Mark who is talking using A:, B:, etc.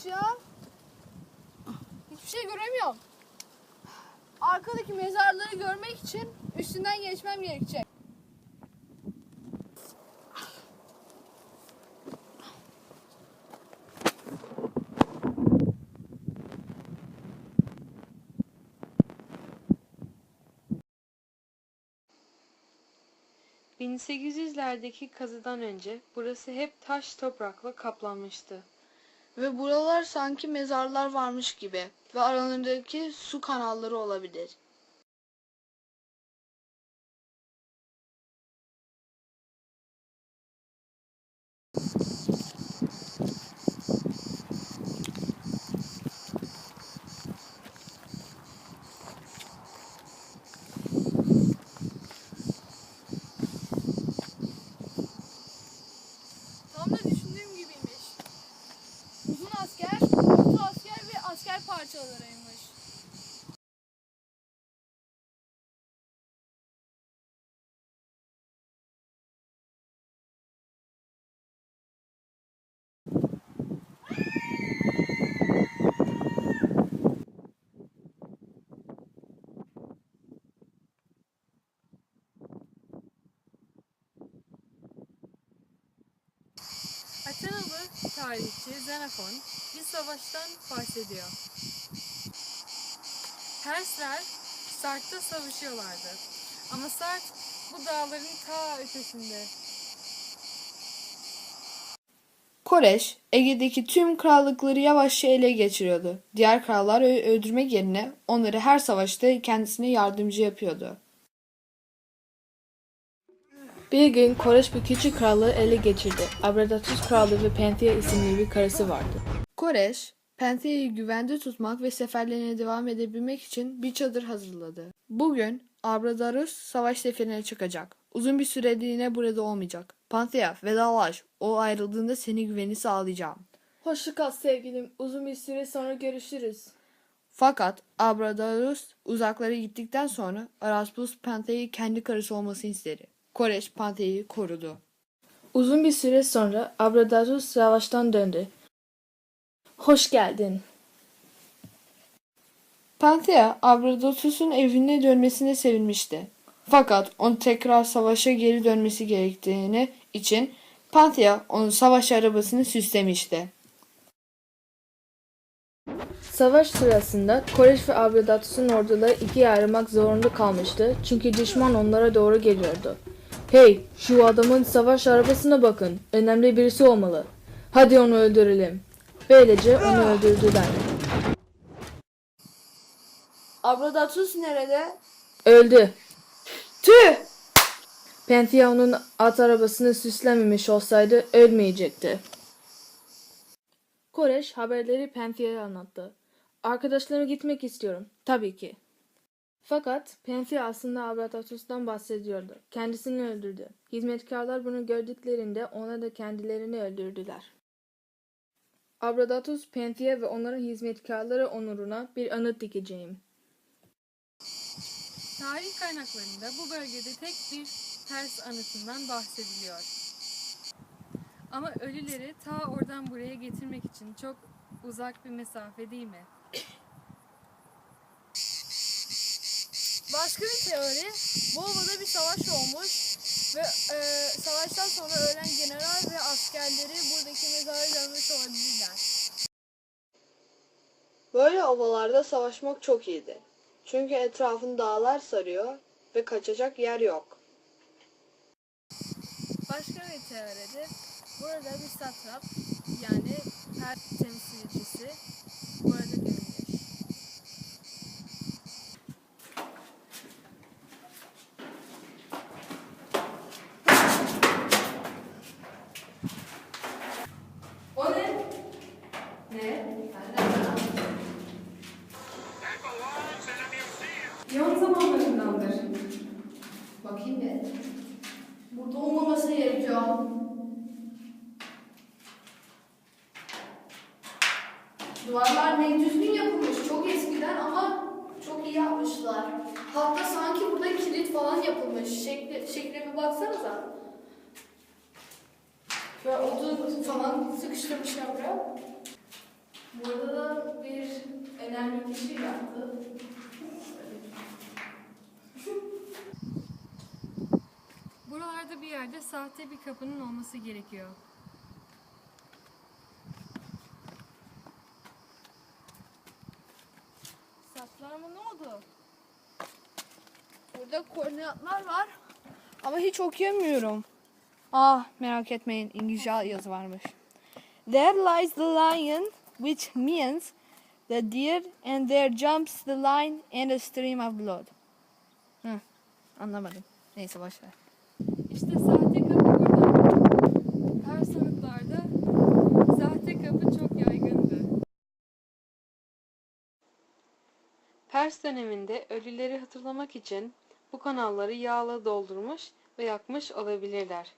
A: varmış ya? Hiçbir şey göremiyorum. Arkadaki mezarları görmek için üstünden geçmem gerekecek.
B: ...1800'lerdeki kazıdan önce burası hep taş toprakla kaplanmıştı.
A: Ve buralar sanki mezarlar varmış gibi ve aralarındaki su kanalları olabilir. Parçalarıymış.
B: Tarihçi Xenophon bir savaştan bahsediyor. Persler Sart'ta savaşıyorlardı. Ama Sart bu dağların ta ötesinde.
A: Koreş, Ege'deki tüm krallıkları yavaşça ele geçiriyordu. Diğer krallar öldürmek yerine onları her savaşta kendisine yardımcı yapıyordu.
C: Bir gün Koreş bir küçük krallığı ele geçirdi. Abradatus krallığı ve Penthea isimli bir karısı vardı.
A: Koreş, Penthea'yı güvende tutmak ve seferlerine devam edebilmek için bir çadır hazırladı. Bugün Abradarus savaş seferine çıkacak. Uzun bir süreliğine burada olmayacak. Panthea, vedalaş. O ayrıldığında seni güveni sağlayacağım.
C: Hoşça kal sevgilim. Uzun bir süre sonra görüşürüz.
A: Fakat Abradarus uzaklara gittikten sonra Araspus Panthea'yı kendi karısı olmasını istedi. Koreş Panthea'yı korudu.
C: Uzun bir süre sonra Abradatus savaştan döndü. Hoş geldin.
A: Panthea Abradatus'un evine dönmesine sevinmişti. Fakat onun tekrar savaşa geri dönmesi gerektiğini için Panthea onun savaş arabasını süslemişti.
C: Savaş sırasında Koreş ve Abradatus'un orduları ikiye ayrılmak zorunda kalmıştı çünkü düşman onlara doğru geliyordu. Hey, şu adamın savaş arabasına bakın. Önemli birisi olmalı. Hadi onu öldürelim. Böylece onu öldürdüler.
A: Abradatus nerede?
C: Öldü.
A: Tüh!
C: Penthea onun at arabasını süslememiş olsaydı ölmeyecekti. Koreş haberleri Penthea'ya anlattı. Arkadaşlarıma gitmek istiyorum. Tabii ki. Fakat Penthea aslında Abradatus'tan bahsediyordu. Kendisini öldürdü. Hizmetkarlar bunu gördüklerinde ona da kendilerini öldürdüler. Abradatus, Penthea ve onların hizmetkarları onuruna bir anıt dikeceğim.
B: Tarih kaynaklarında bu bölgede tek bir Pers anıtından bahsediliyor. Ama ölüleri ta oradan buraya getirmek için çok uzak bir mesafe değil mi?
A: Başka bir teori, bu ovada bir savaş olmuş ve e, savaştan sonra ölen general ve askerleri buradaki mezara gömmüş olabilirler. Böyle ovalarda savaşmak çok iyiydi. Çünkü etrafını dağlar sarıyor ve kaçacak yer yok.
B: Başka bir teoride burada bir satrap yani Pers temsilcisi burada
A: Duvarlar ne düzgün yapılmış çok eskiden ama çok iyi yapmışlar. Hatta sanki burada kilit falan yapılmış. Şekli, şekline bir baksanıza. Ve odun falan sıkıştırmışlar buraya. Burada da bir önemli kişi şey yaptı.
B: Buralarda bir yerde sahte bir kapının olması gerekiyor.
C: Saçlarıma ne oldu?
A: Burada koordinatlar var ama hiç okuyamıyorum. Ah merak etmeyin İngilizce yazı varmış. There lies the lion which means the deer and there jumps the line and a stream of blood. Hı, anlamadım. Neyse boşver.
B: İşte sahte kapı burada. Her sanıklarda sahte kapı çok yaygındı. Pers döneminde ölüleri hatırlamak için bu kanalları yağla doldurmuş ve yakmış olabilirler.